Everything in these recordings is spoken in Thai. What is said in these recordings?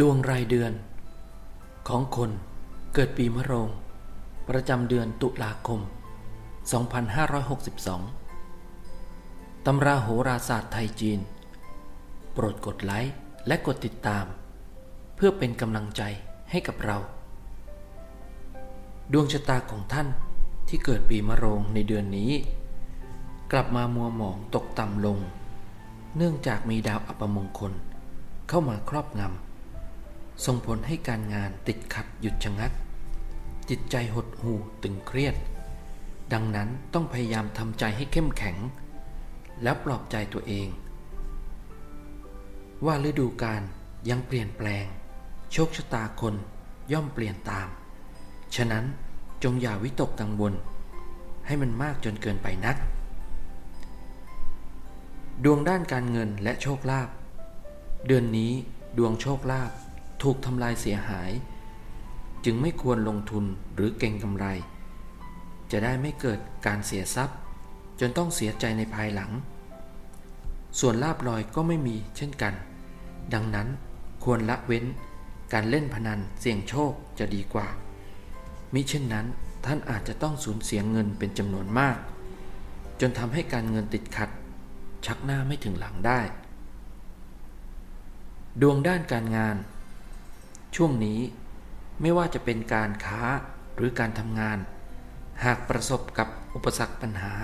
ดวงรายเดือน ของคนเกิดปีมะโรง ประจำเดือนตุลาคม 2562 ตำราโหราศาสตร์ไทยจีน โปรดกดไลค์และกดติดตาม เพื่อเป็นกำลังใจให้กับเรา ดวงชะตาของท่านที่เกิดปีมะโรงในเดือนนี้ กลับมามัวหมองตกต่ำลง เนื่องจากมีดาวอัปมงคล เข้ามาครอบงำ ส่งผลให้การงานติดขัดหยุดชะงัก จิตใจหดหู่ตึงเครียด ดังนั้นต้องพยายามทำใจให้เข้มแข็ง แล้วปลอบใจตัวเอง ว่าฤดูกาลยังเปลี่ยนแปลง โชคชะตาคนย่อมเปลี่ยนตาม ฉะนั้นจงอย่าวิตกกังวล ให้มันมากจนเกินไปนัก ดวงด้านการเงินและโชคลาภเดือนนี้ดวงโชคลาภ ถูกทำลายเสียหาย จึงไม่ควรลงทุนหรือเก่งกำไร จะได้ไม่เกิดการเสียทรัพย์ จนต้องเสียใจในภายหลัง ส่วนลาบลอยก็ไม่มีเช่นกัน ดังนั้นควรละเว้นการเล่นพนันเสี่ยงโชคจะดีกว่า มิเช่นนั้นท่านอาจจะต้องสูญเสียเงินเป็นจำนวนมาก จนทำให้การเงินติดขัด ชักหน้าไม่ถึงหลังได้ ดวงด้านการงาน ช่วงนี้ไม่ว่าจะเป็นการค้าหรือการทำงาน หากประสบกับอุปสรรคปัญหา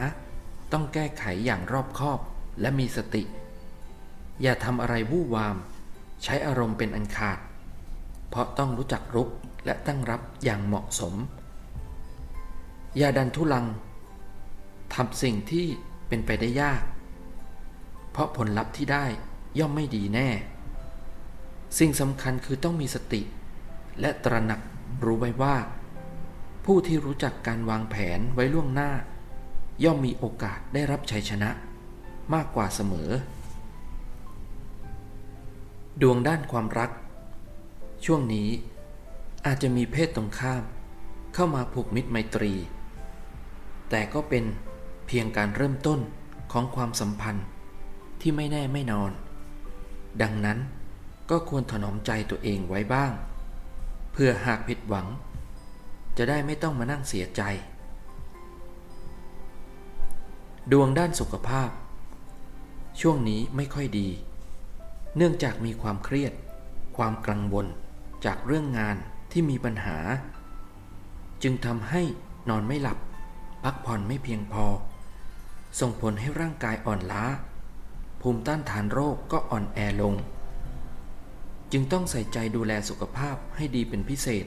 ต้องแก้ไขอย่างรอบคอบและมีสติ อย่าทำอะไรวู่วาม ใช้อารมณ์เป็นอันขาด เพราะต้องรู้จักรุกและตั้งรับอย่างเหมาะสม อย่าดันทุลังทำสิ่งที่เป็นไปได้ยาก เพราะผลลัพธ์ที่ได้ย่อมไม่ดีแน่ สิ่งสำคัญคือต้องมีสติ และตระหนักรู้ไว้ว่า ผู้ที่รู้จักการวางแผนไว้ล่วงหน้า ย่อมมีโอกาสได้รับชัยชนะมากกว่าเสมอ ดวงด้านความรัก ช่วงนี้อาจจะมีเพศตรงข้าม เข้ามาผูกมิตรไมตรี แต่ก็เป็นเพียงการเริ่มต้นของความสัมพันธ์ที่ไม่แน่ไม่นอน ดังนั้น ก็ควรถนอมใจตัวเองไว้บ้าง เพื่อหากผิดหวัง จะได้ไม่ต้องมานั่งเสียใจ ดวงด้านสุขภาพ ช่วงนี้ไม่ค่อยดี เนื่องจากมีความเครียด ความกังวลจากเรื่องงานที่มีปัญหา จึงทำให้นอนไม่หลับ พักผ่อนไม่เพียงพอ ส่งผลให้ร่างกายอ่อนล้า ภูมิต้านทานโรคก็อ่อนแอลง จึงต้องใส่ใจดูแลสุขภาพให้ดีเป็นพิเศษ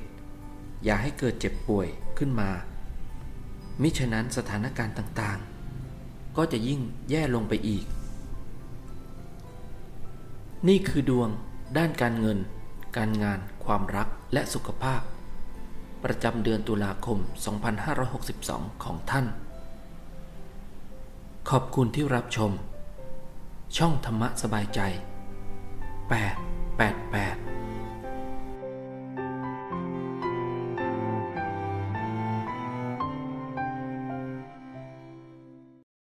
อย่าให้เกิดเจ็บป่วยขึ้นมา มิฉะนั้นสถานการณ์ต่างๆ ก็จะยิ่งแย่ลงไปอีก นี่คือดวงด้านการเงิน การงาน ความรักและสุขภาพ ประจำเดือนตุลาคม 2562 ของท่าน ขอบคุณที่รับชม ช่องธรรมะสบายใจ 88